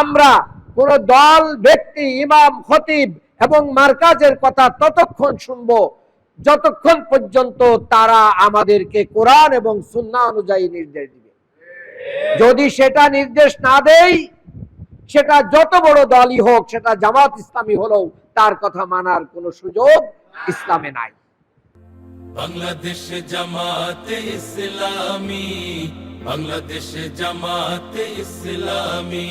আমরা কোন দল, ব্যক্তি, ইমাম, খতিব এবং মার্কাজের কথা ততক্ষণ শুনব, যতক্ষণ পর্যন্ত তারা আমাদেরকে কোরআন এবং সুন্না অনুযায়ী নির্দেশ দিবে। যদি সেটা নির্দেশ না দেয় সেটা যত বড় দলই হোক, সেটা জামাত ইসলামী হলেও তার কথা মানার কোনো সুযোগ ইসলামে নাই। বাংলাদেশ জামাতে ইসলামী, বাংলাদেশ জামাতে ইসলামী।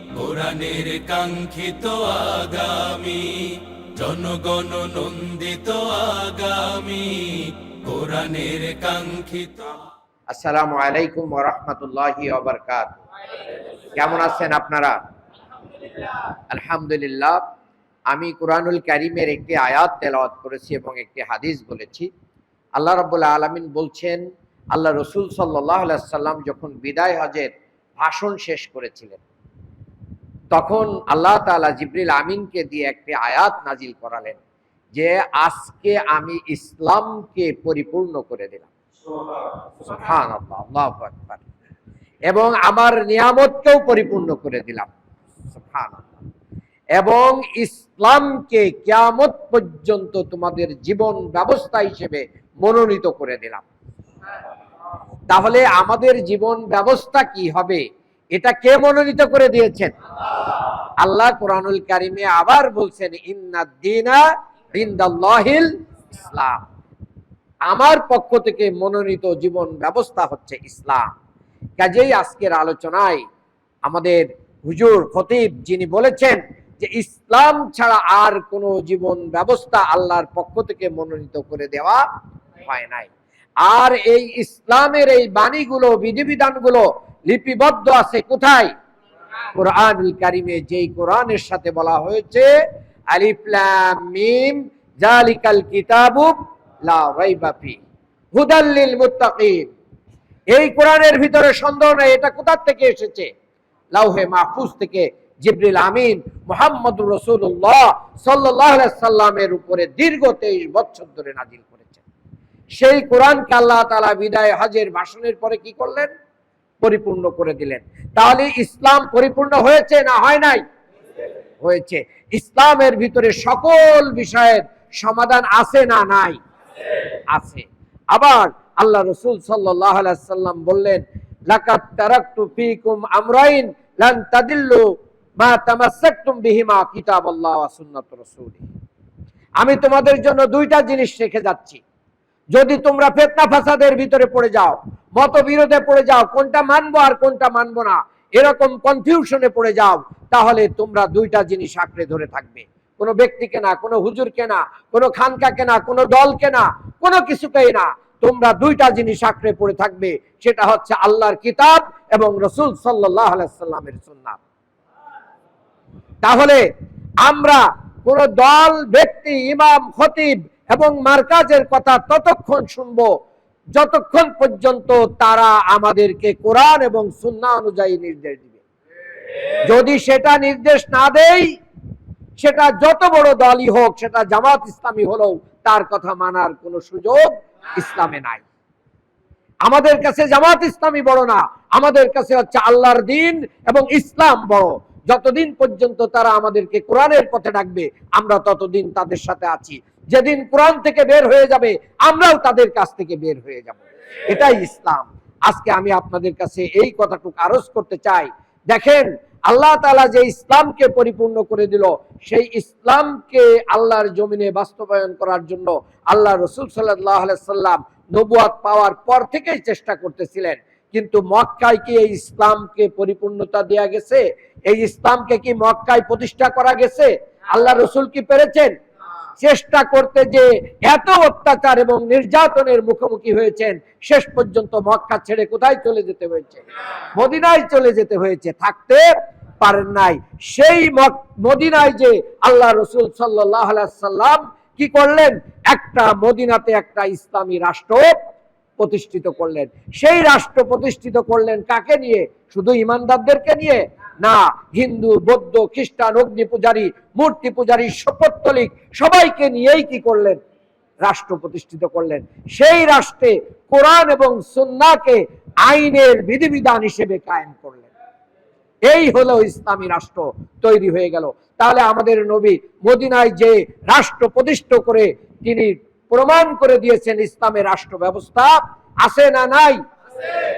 কোরআনের কাঙ্ক্ষিত আগামী, জনগণ নন্দিত আগামী, কোরআনের কাঙ্ক্ষিত আসসালামু আলাইকুম ওয়া রাহমাতুল্লাহি ওয়া বারাকাতুহু। কেমন আছেন আপনারা? আলহামদুলিল্লাহ। আমি কোরআনুল কারীমের একটি আয়াত তেলাওয়াত করেছি এবং একটি হাদিস বলেছি। আল্লাহ রাব্বুল আলামিন বলছেন, আল্লাহ রসুল সাল্লাহ সাল্লাম যখন বিদায় হজের ভাষণ শেষ করেছিলেন তখন আল্লাহ তাআলা জিবরিল আমিনকে দিয়ে একটি আয়াত নাজিল করালেন, যে আজকে আমি ইসলামকে পরিপূর্ণ করে দিলাম। এবং আমার নিয়ামতকেও পরিপূর্ণ করে দিলাম। এবং ইসলামকে কিয়ামত পর্যন্ত তোমাদের জীবন ব্যবস্থা হিসেবে মনোনীত করে দিলাম তাহলে আমাদের জীবন ব্যবস্থা কি হবে এটা কে মনোনীত করে দিয়েছেন? আল্লাহ কোরআনুল কারিমে আবার বলছেন ইন্নাদ্দিনা ইসলাম। আমার পক্ষ থেকে মনোনীত জীবন ব্যবস্থা হচ্ছে ইসলাম। কাজেই আজকের আলোচনায় আমাদের হুজুর খতিব যিনি বলেছেন যে, ইসলাম ছাড়া আর কোনো জীবন ব্যবস্থা আল্লাহর পক্ষ থেকে মনোনীত করে দেওয়া হয় নাই। আর এই ইসলামের এই বাণীগুলো, বিধিবিধানগুলো লিপিবদ্ধ আছে কোথায়? কোরআনুল কারিমে যেই কোরআনের সাথে বলা হয়েছে, আলিফ লাম মিম জালিকাল কিতাবু লা রাইবা ফি। হুদাল মুত্তাকিন। এই কোরআনের ভিতরে সন্দেহ নাই, এটা কোথা থেকে এসেছে? লাউহে মাহফুজ থেকে আমিন মুহাম্মদুর রাসূলুল্লাহ সাল্লাল্লাহু আলাইহি সাল্লামের উপরে দীর্ঘ 23 বছর ধরে নাজিল করেছেন। সেই কোরআনকে আল্লাহ তাআলা বিদায় হাজের ভাষণের পরে কি করলেন? পরিপূর্ণ করে দিলেন। তাহলে ইসলাম পরিপূর্ণ হয়েছে না হয় নাই? হয়েছে। ইসলামের ভিতরে সকল বিষয়ের সমাধান আছে না নাই? আছে। আবার আল্লাহ রসুল সাল্লাম বললেন আমি তোমাদের জন্য দুইটা জিনিস রেখে যাচ্ছি। যদি তোমরা ফেতনা ফাসাদের ভিতরে পড়ে যাও, মতবিরোধে পড়ে যাও, কোনটা মানবো আর কোনটা মানবো না, এরকম কনফিউশনে পড়ে যাও, তাহলে তোমরা দুইটা জিনিস আঁকড়ে ধরে থাকবে। কোনো ব্যক্তিকে না, কোনো হুজুরকে না, কোনো খানকাকে না, কোনো দলকে না, কোনো কিছুকেই না, তোমরা দুইটা জিনিস আঁকড়ে পড়ে থাকবে, সেটা হচ্ছে আল্লাহর কিতাব এবং রসুল সাল্লাহ সাল্লামের সুন্নাত। তাহলে আমরা কোন দল, ব্যক্তি, ইমাম, খতিব এবং মার্কাজের কথা ততক্ষণ শুনব, যতক্ষণ পর্যন্ত তারা আমাদেরকে কোরআন এবং সুন্না অনুযায়ী নির্দেশ দিবে। যদি সেটা নির্দেশ না দেয় সেটা যত বড় দলই হোক, সেটা জামাত ইসলামী হলেও তার কথা মানার কোনো সুযোগ ইসলামে নাই। আমাদের কাছে জামাত ইসলামী বড় না, আমাদের কাছে হচ্ছে আল্লাহর দিন এবং ইসলাম বড়। যতদিন পর্যন্ত তারা আমাদেরকে কোরআনের পথে ডাকবে, আমরা ততদিন তাদের সাথে আছি। যেদিন কোরআন থেকে বের হয়ে যাবে, আমরাও তাদের কাছ থেকে বের হয়ে যাব। এটাই ইসলাম। আজকে আমি আপনাদের কাছে এই কথাটুকু আরজ করতে চাই। দেখেন, আল্লাহ তালা যে ইসলামকে পরিপূর্ণ করে দিল, সেই ইসলামকে আল্লাহর জমিনে বাস্তবায়ন করার জন্য আল্লাহ রসুল সাল্লাম নবুয়াত পাওয়ার পর থেকেই চেষ্টা করতেছিলেন। কিন্তু মক্কায় কি এই ইসলামকে পরিপূর্ণতা দেয়া গেছে? এই ইসলামকে কি মক্কায় প্রতিষ্ঠা করা গেছে? আল্লাহ রসুল কি পেরেছেন? চেষ্টা করতে যে এত অত্যাচার এবং নির্যাতনের মুখোমুখি হয়েছেন, শেষ পর্যন্ত মক্কা ছেড়ে কোথায় চলে যেতে হয়েছে? মদিনায় চলে যেতে হয়েছে, থাকতে পারেন নাই। সেই মদিনায় যে আল্লাহ রসুল সাল্লাম কি করলেন? একটা মদিনাতে একটা ইসলামী রাষ্ট্র প্রতিষ্ঠিত করলেন। সেই রাষ্ট্র প্রতিষ্ঠিত করলেন কাকে নিয়ে? শুধু ইমানদারদেরকে নিয়ে না হিন্দু বৌদ্ধ খ্রিস্টান অগ্নি পূজারী মূর্তি পূজারী শপথলিক সবাইকে নিয়েই কি করলেন? রাষ্ট্র প্রতিষ্ঠিত করলেন। সেই রাষ্ট্রে কোরআন এবং সুন্নাকে আইনের বিধিবিধান হিসেবে কায়েম করলেন। এই হলো ইসলামী রাষ্ট্র তৈরি হয়ে গেল। তাহলে আমাদের নবী মদিনায় যে রাষ্ট্র প্রতিষ্ঠিত করে তিনি প্রমাণ করে দিয়েছেন ইসলামের রাষ্ট্র ব্যবস্থা আছে না নাই?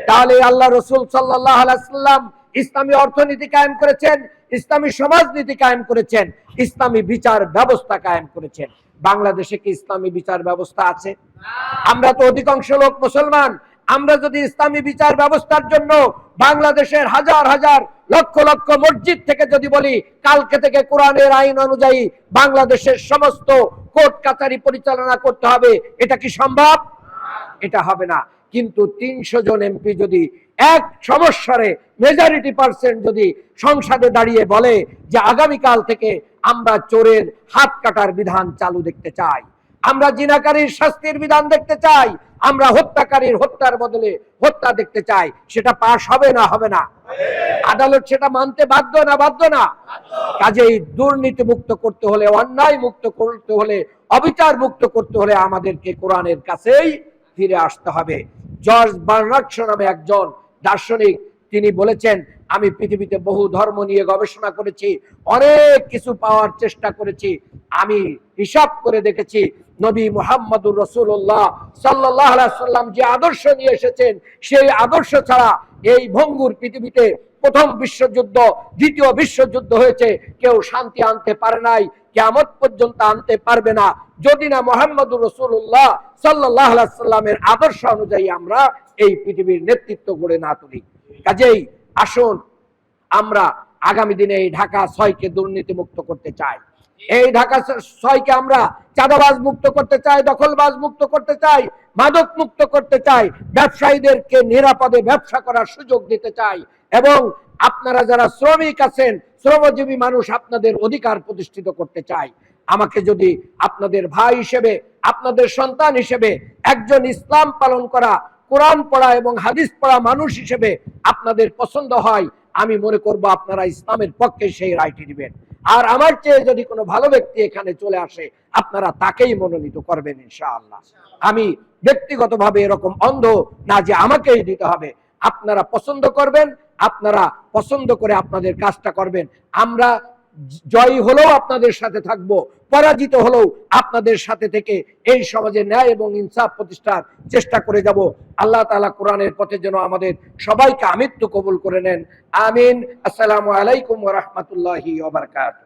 তাহলে আল্লাহ রসুল সাল্লাহ আলাইসাল্লাম ইসলামী অর্থনীতি কায়েম করেছেন, ইসলামী সমাজনীতি কায়েম করেছেন, ইসলামী বিচার ব্যবস্থা কায়েম করেছেন। বাংলাদেশে কি ইসলামী বিচার ব্যবস্থা আছে? আমরা তো অধিকাংশ লোক মুসলমান। আমরা যদি ইসলামী বিচার ব্যবস্থার জন্য বাংলাদেশের হাজার হাজার লক্ষ লক্ষ মসজিদ থেকে যদি বলি, কালকে থেকে কোরআনের আইন অনুযায়ী বাংলাদেশের সমস্ত কোর্ট কাচারি পরিচালনা করতে হবে। এটা কি সম্ভব? এটা হবে না। কিন্তু তিনশো জন এমপি যদি এক সমস্যারে মেজরিটি পার্সেন্ট যদি সংসদে দাঁড়িয়ে বলে যে আগামীকাল থেকে আমরা চোরের হাত কাটার বিধান চালু দেখতে চাই, আমরা জিনাকারীর শাস্তির বিধান দেখতে চাই, আমরা হত্যাকারীর হত্যার বদলে হত্যা দেখতে চাই, সেটা পাশ হবে না হবে না। আদালত সেটা মানতে বাধ্য না বাধ্য না। কাজেই দুর্নীতি মুক্ত করতে হলে অন্যায় মুক্ত করতে হলে অবিচার মুক্ত করতে হলে আমাদেরকে কোরআনের কাছেই ফিরে আসতে হবে। জর্জ বার্নার্ডস নামে একজন দার্শনিক, তিনি বলেছেন, আমি পৃথিবীতে বহু ধর্ম নিয়ে গবেষণা করেছি, অনেক কিছু পাওয়ার চেষ্টা করেছি। আমি হিসাব করে দেখেছি, নবী মুহাম্মদুর রসুল্লাহ সাল্লাহ সাল্লাম যে আদর্শ নিয়ে এসেছেন, সেই আদর্শ ছাড়া এই ভঙ্গুর পৃথিবীতে প্রথম বিশ্বযুদ্ধ, দ্বিতীয় বিশ্বযুদ্ধ হয়েছে, কেউ শান্তি আনতে পারে নাই কেমন পর্যন্ত আনতে পারবে না। যদি না মোহাম্মদুর রসুল্লাহ সাল্লাহ সাল্লামের আদর্শ অনুযায়ী আমরা এই পৃথিবীর নেতৃত্ব গড়ে না তুলি। কাজেই আসুন, আমরা আগামী দিনে এই ঢাকা ছয়কে দুর্নীতি মুক্ত করতে চাই। এই ঢাকা ছয়কে আমরা চাঁদাবাজ মুক্ত করতে চাই, দখলবাজ মুক্ত করতে চাই, মাদক মুক্ত করতে চাই, ব্যবসায়ীদেরকে নিরাপদে ব্যবসা করার সুযোগ দিতে চাই এবং আপনারা যারা শ্রমিক আছেন, শ্রমজীবী মানুষ আপনাদের অধিকার প্রতিষ্ঠিত করতে চাই। আমাকে যদি আপনাদের ভাই হিসেবে, আপনাদের সন্তান হিসেবে একজন ইসলাম পালন করা কোরআন পড়া এবং হাদিস পড়া মানুষ হিসেবে আপনাদের পছন্দ হয়, আমি মনে করব আপনারা ইসলামের পক্ষে সেই রায়টি দিবেন আর আমার চেয়ে যদি কোনো ভালো ব্যক্তি এখানে চলে আসে, আপনারা তাকেই মনোনীত করবেন ইনশাআল্লাহ। আমি ব্যক্তিগতভাবে এরকম অন্ধ না যে আমাকেই দিতে হবে। আপনারা পছন্দ করবেন, আপনারা পছন্দ করে আপনাদের কাজটা করবেন। আমরা জয়ী হলেও আপনাদের সাথে থাকব, পরাজিত হলেও আপনাদের সাথে থেকে এই সমাজে ন্যায় এবং ইনসাফ প্রতিষ্ঠার চেষ্টা করে যাব। আল্লাহ তালা কোরআনের পথে যেন আমাদের সবাইকে আমৃত্যু কবুল করে নেন। আমিন। আসসালামু আলাইকুম রহমতুল্লাহ বারাকাতুহু।